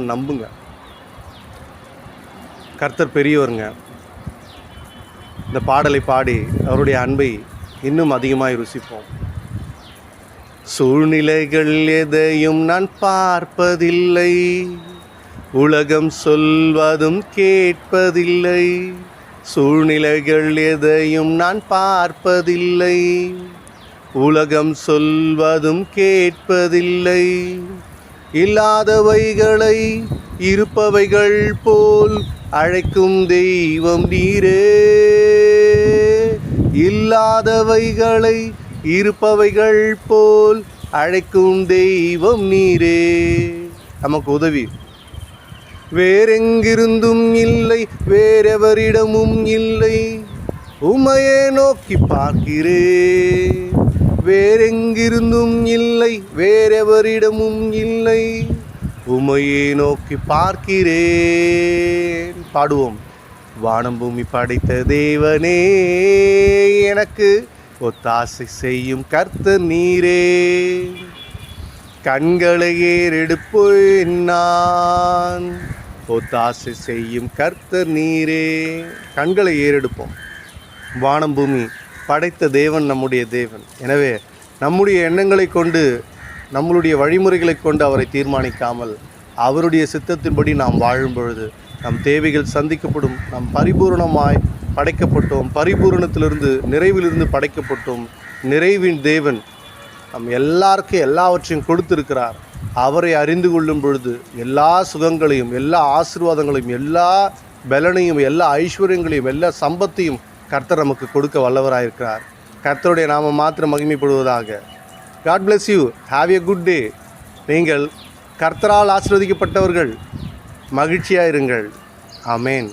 நம்புங்க. கர்த்தர் பெரியவருங்க இந்த பாடலை பாடி அவருடைய அன்பை இன்னும் அதிகமாய் ருசிப்போம். சூழ்நிலைகள் எதையும் நான் பார்ப்பதில்லை. உலகம் சொல்வதும் கேட்பதில்லை. சூழ்நிலைகள் எதையும் நான் பார்ப்பதில்லை. உலகம் சொல்வதும் கேட்பதில்லை. இல்லாதவைகளை இருப்பவைகள் போல் அழைக்கும் தெய்வம் நீரே. இல்லாதவைகளை இருப்பவைகள் போல் அழைக்கும் தெய்வம் நீரே. நமக்கு உதவி. வேறெங்கிருந்தும் இல்லை வேறெவரிடமும் இல்லை. உமையே நோக்கி பார்க்கிறேன். வேறெங்கிருந்தும் இல்லை வேறெவரிடமும் இல்லை. உமையை நோக்கி பார்க்கிறேன். பாடுவோம். வானம் பூமி படைத்த தேவனே எனக்கு ஒத்தாசை செய்யும் கர்த்த நீரே. கண்களை ஏறெடுப்பேன் நான் ஒத்தாசை செய்யும் கர்த்த நீரே. கண்களை ஏறெடுப்போம். வானம் பூமி படைத்த தேவன் நம்முடைய தேவன். எனவே நம்முடைய எண்ணங்களை கொண்டு நம்மளுடைய வழிமுறைகளை கொண்டு அவரை தீர்மானிக்காமல் அவருடைய சித்தத்தின்படி நாம் வாழும் பொழுது நம் தேவைகள் சந்திக்கப்படும் நாம் பரிபூரணமாய் படைக்கப்பட்டோம் பரிபூரணத்திலிருந்து நிறைவிலிருந்து படைக்கப்பட்டோம் நிறைவின் தேவன் நம் எல்லாருக்கும் எல்லாவற்றையும் கொடுத்திருக்கிறார். அவரை அறிந்து கொள்ளும் பொழுது எல்லா சுகங்களையும் எல்லா ஆசீர்வாதங்களையும் எல்லா பலனையும் எல்லா ஐஸ்வர்யங்களையும் எல்லா சம்பத்தையும் கர்த்தர் நமக்கு கொடுக்க வல்லவராயிருக்கிறார். கர்த்தருடைய நாம மாத்திரம் மகிமைப்படுவதாக. God bless you have a good day நீங்கள் கர்த்தரால் ஆசிர்வதிக்கப்பட்டவர்கள் மகிழ்ச்சியாக இருங்கள் அமேன்